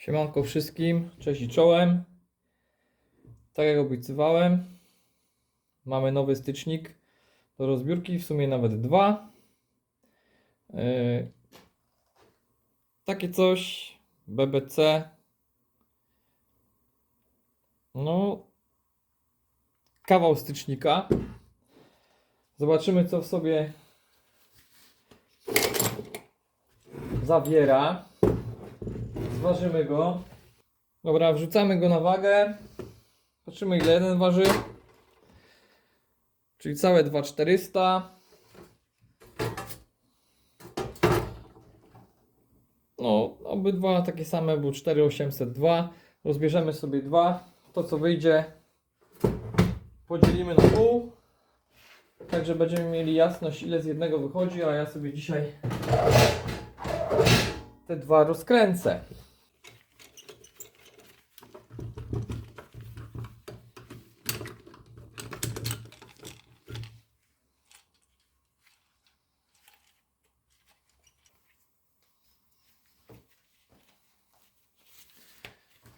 Siemanko wszystkim, cześć i czołem. Tak jak obiecywałem, mamy nowy stycznik do rozbiórki, w sumie nawet dwa. Yy, takie coś, BBC. No, kawał stycznika. Zobaczymy, co w sobie zawiera. Zważymy go. Dobra, wrzucamy go na wagę. Patrzymy ile jeden waży. Czyli całe 2400. No, obydwa takie same, był 4802. Rozbierzemy sobie dwa. To co wyjdzie podzielimy na pół. Także będziemy mieli jasność ile z jednego wychodzi, a ja sobie dzisiaj te dwa rozkręcę.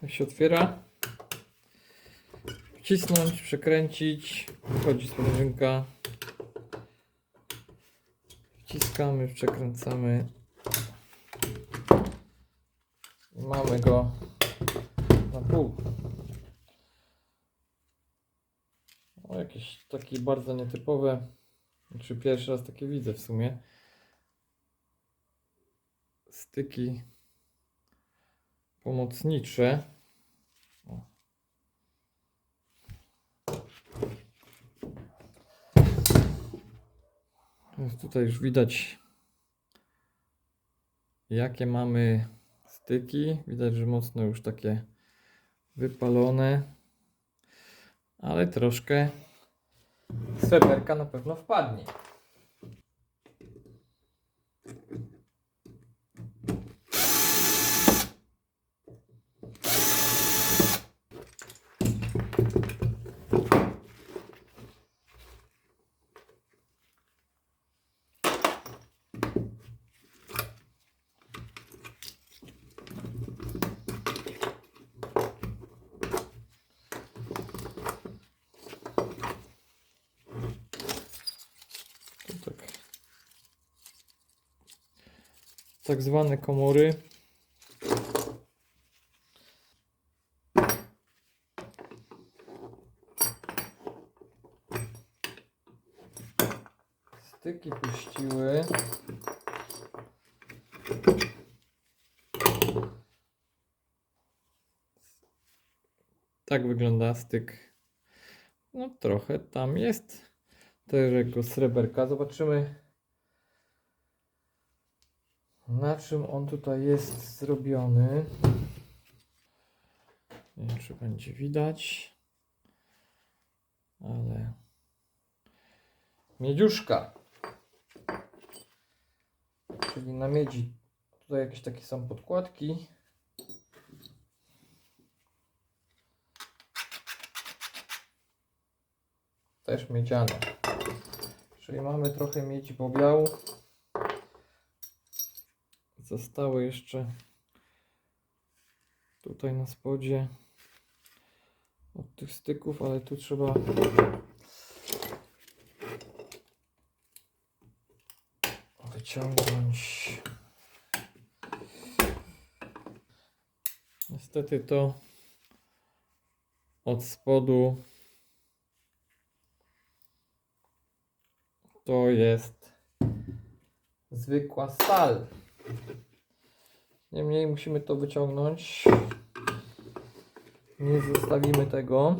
Się otwiera, wcisnąć, przekręcić, wychodzi sprężynka. Wciskamy, przekręcamy. I mamy go na pół. O, jakieś takie bardzo nietypowe. Czy pierwszy raz takie widzę w sumie. Styki pomocnicze. Więc Tutaj już widać jakie mamy styki. Widać, że mocno już takie wypalone. Ale troszkę sreberka na pewno wpadnie. To tak. Tak zwane komory. Styki puściły. Tak wygląda styk. No trochę tam jest tego sreberka. Zobaczymy na czym on tutaj jest zrobiony. Nie wiem czy będzie widać. Ale miedziuszka. Czyli na miedzi. Tutaj jakieś takie są podkładki. Też miedziane. Czyli mamy trochę miedzi pobiału. Zostały jeszcze tutaj na spodzie od tych styków, ale tu trzeba wyciągnąć. Niestety to od spodu to jest zwykła stal. Niemniej musimy to wyciągnąć. Nie zostawimy tego.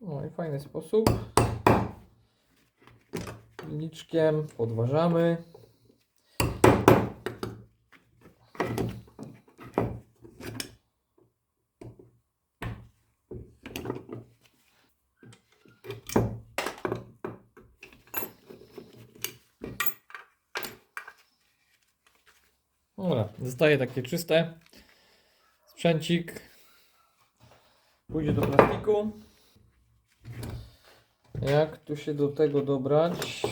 No i fajny sposób. Liczkiem podważamy. Dobra, zostaje takie czyste. sprzęcik pójdzie do plastiku. Jak tu się do tego dobrać?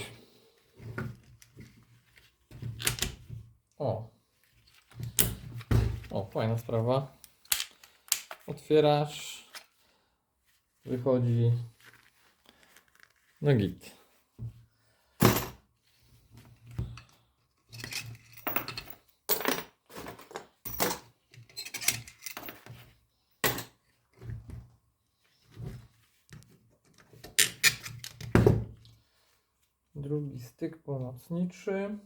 O. O, fajna sprawa. Otwierasz. Wychodzi. No git. Styk pomocniczy.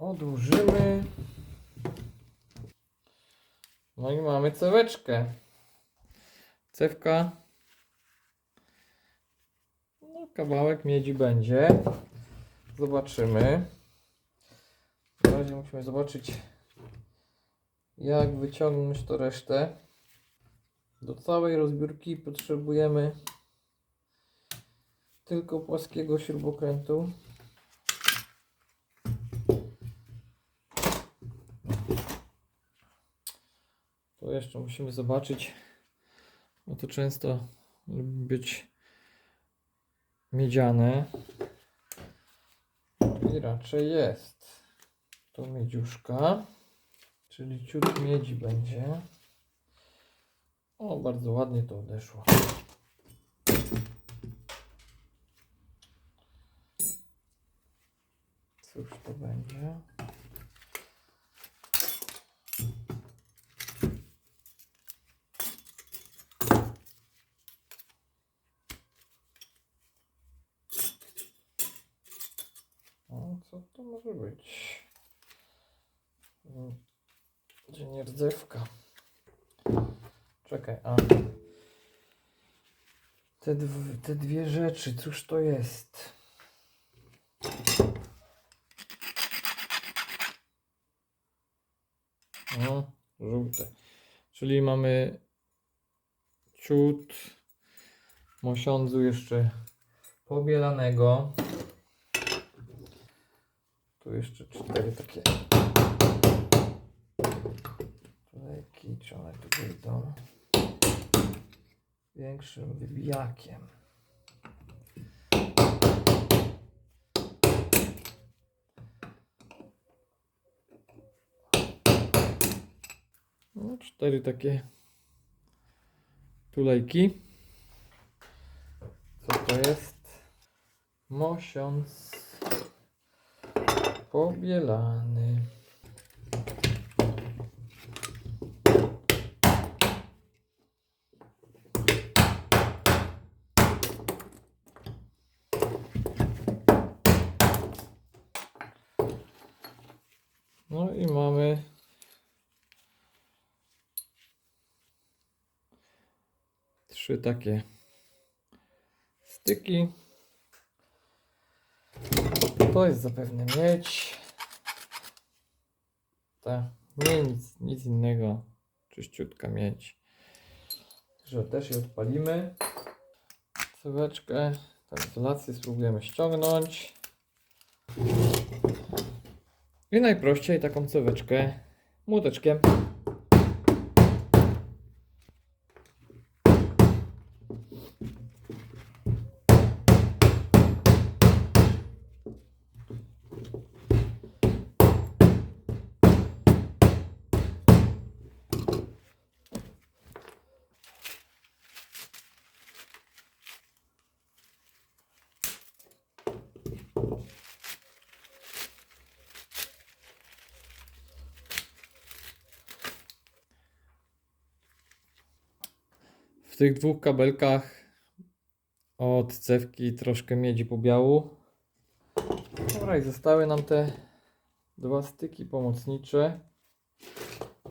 Odłożymy. No i mamy ceweczkę. Cewka. No, kawałek miedzi będzie. Zobaczymy. Na razie musimy zobaczyć, jak wyciągnąć to resztę. Do całej rozbiórki potrzebujemy tylko płaskiego śrubokrętu. To jeszcze musimy zobaczyć, bo to często lubi być miedziane. I raczej jest. To miedziuszka, czyli ciut miedzi będzie. O, bardzo ładnie to odeszło. Cóż to będzie? Co to może być? Gdzie rdzewka? Czekaj, a te dwie rzeczy, cóż to jest? O, żółte. Czyli mamy ciut mosiądzu jeszcze pobielanego. Tu jeszcze cztery takie leki, czy one tu wyjdą większym wybijakiem. Cztery takie tulejki. Co to jest? Mosiąc pobielany. No i mamy trzy takie styki. To jest zapewne miedź. Ta nie nic, nic innego. Czyściutka miedź. Także też je odpalimy. Ceweczkę, tę izolację spróbujemy ściągnąć. I najprościej taką ceweczkę młoteczkiem. Thank you. Tych dwóch kabelkach od cewki troszkę miedzi pobiału. Dobra, i zostały nam te dwa styki pomocnicze.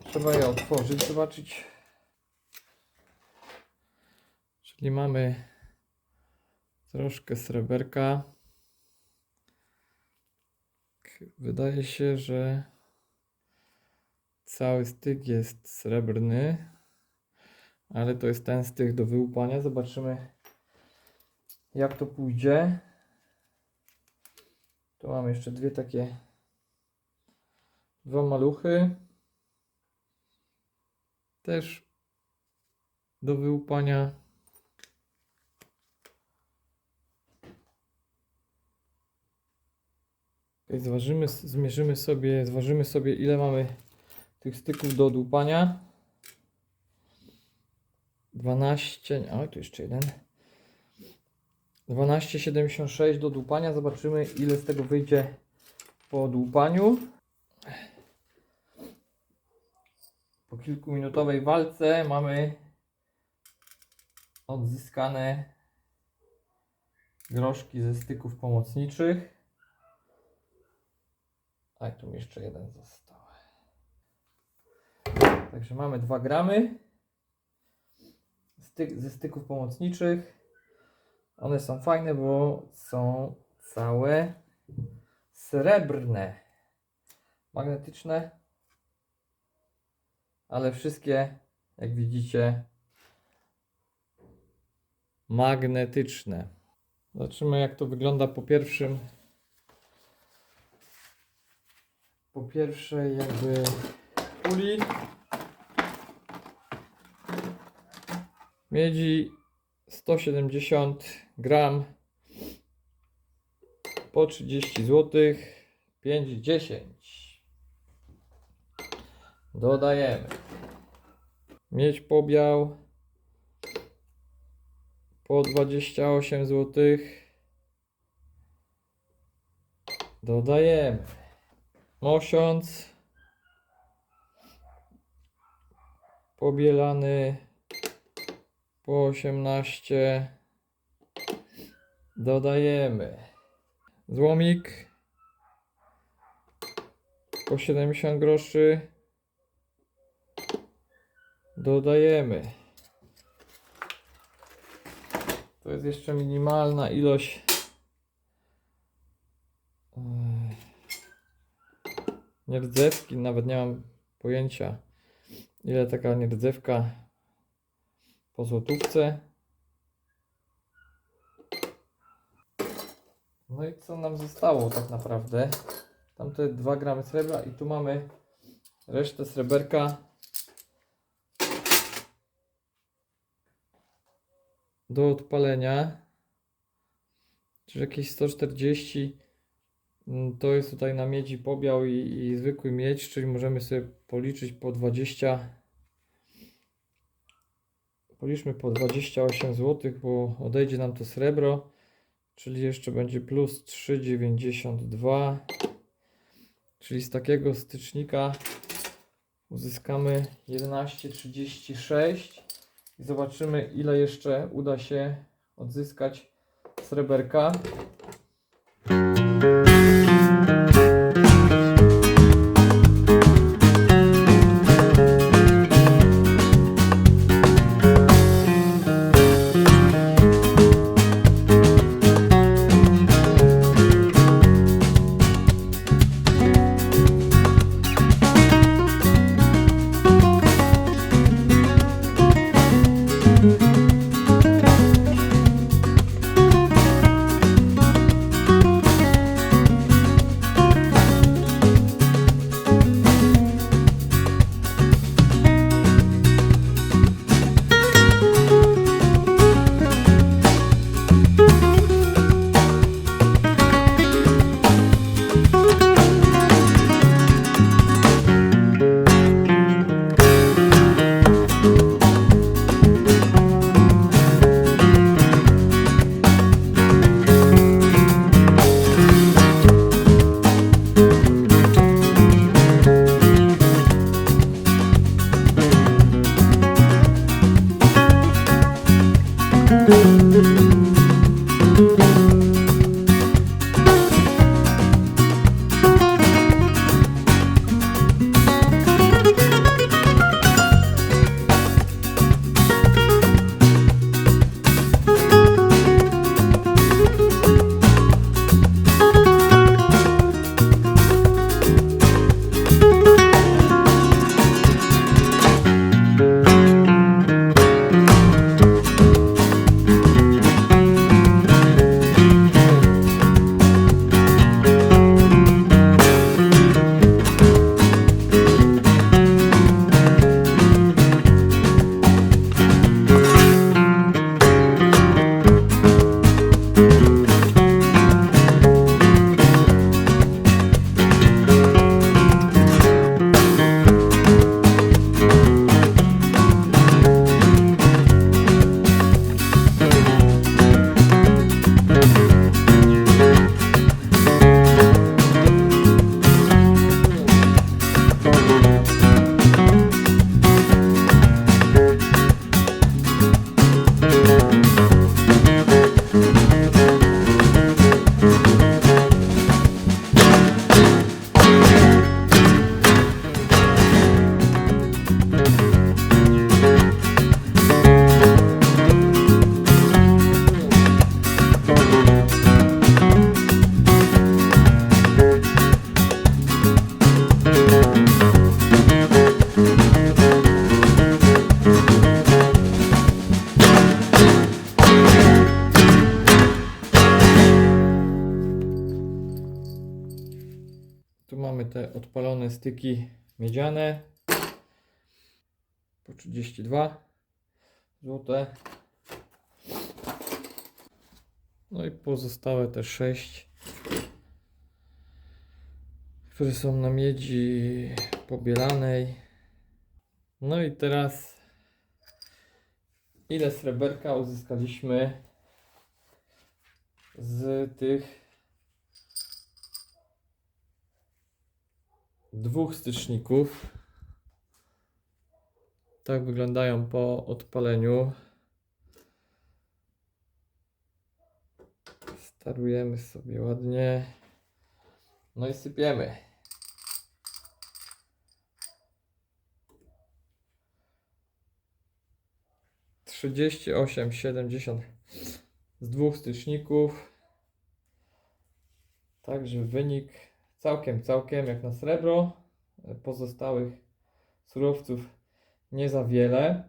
Trzeba je otworzyć, zobaczyć. Czyli mamy troszkę sreberka. Wydaje się, że cały styk jest srebrny. Ale to jest ten z tych do wyłupania. Zobaczymy jak to pójdzie. Tu mam jeszcze dwie takie dwa maluchy. też do wyłupania. Zważymy, zmierzymy sobie, zważymy sobie ile mamy tych styków do odłupania. 12, a tu jeszcze jeden. 12,76 do dłupania. Zobaczymy ile z tego wyjdzie po dłupaniu. Po kilkuminutowej walce mamy odzyskane groszki ze styków pomocniczych. A tu jeszcze jeden został. Także mamy 2 gramy styk, ze styków pomocniczych. One są fajne, bo są całe srebrne, magnetyczne, ale wszystkie, jak widzicie, magnetyczne. Zobaczymy, jak to wygląda po pierwszym. Po pierwszej, jakby puli. Miedzi 170 gram po 30 zł 5,10 dodajemy. Miedź pobiał po 28 zł dodajemy. Mosiąc pobielany po 18 dodajemy. Złomik. Po 70 groszy dodajemy. To jest jeszcze minimalna ilość Ech, nierdzewki. Nawet nie mam pojęcia ile taka nierdzewka po złotówce. No i co nam zostało tak naprawdę? Tamte 2 gramy srebra i tu mamy resztę sreberka do odpalenia. Czyli jakieś 140 mm, to jest tutaj na miedzi pobiał i, i zwykły miedź, czyli możemy sobie policzyć po 20 Policzmy po 28 zł, bo odejdzie nam to srebro, czyli jeszcze będzie plus 3,92. Czyli z takiego stycznika uzyskamy 11,36 i zobaczymy ile jeszcze uda się odzyskać sreberka. Odpalone styki miedziane po 32 złote. No i pozostałe te 6, które są na miedzi pobielanej. No i teraz ile sreberka uzyskaliśmy z tych dwóch styczników. Tak wyglądają po odpaleniu. Starujemy sobie ładnie. No i sypiemy. Trzydzieści osiem, siedemdziesiąt z dwóch styczników. Także wynik całkiem, całkiem jak na srebro. Pozostałych surowców nie za wiele.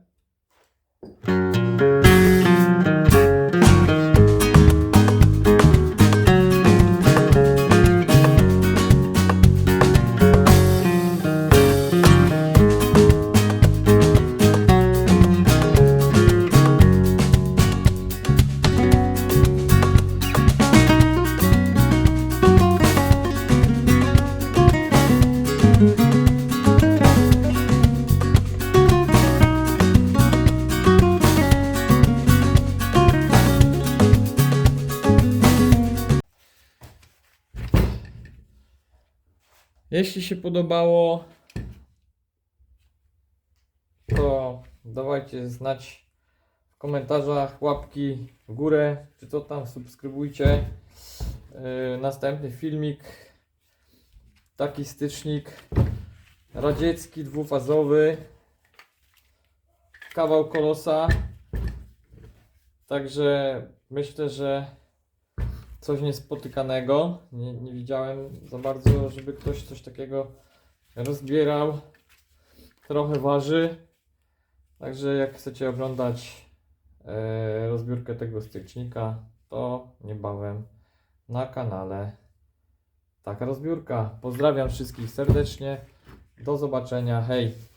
Jeśli się podobało, to dawajcie znać w komentarzach, łapki w górę, czy co tam, subskrybujcie. Yy, następny filmik, taki stycznik radziecki, dwufazowy, kawał kolosa. Także myślę, że coś niespotykanego. Nie, nie widziałem za bardzo, żeby ktoś coś takiego rozbierał. Trochę waży. Także jak chcecie oglądać e, rozbiórkę tego stycznika, to niebawem na kanale taka rozbiórka. Pozdrawiam wszystkich serdecznie. Do zobaczenia. Hej!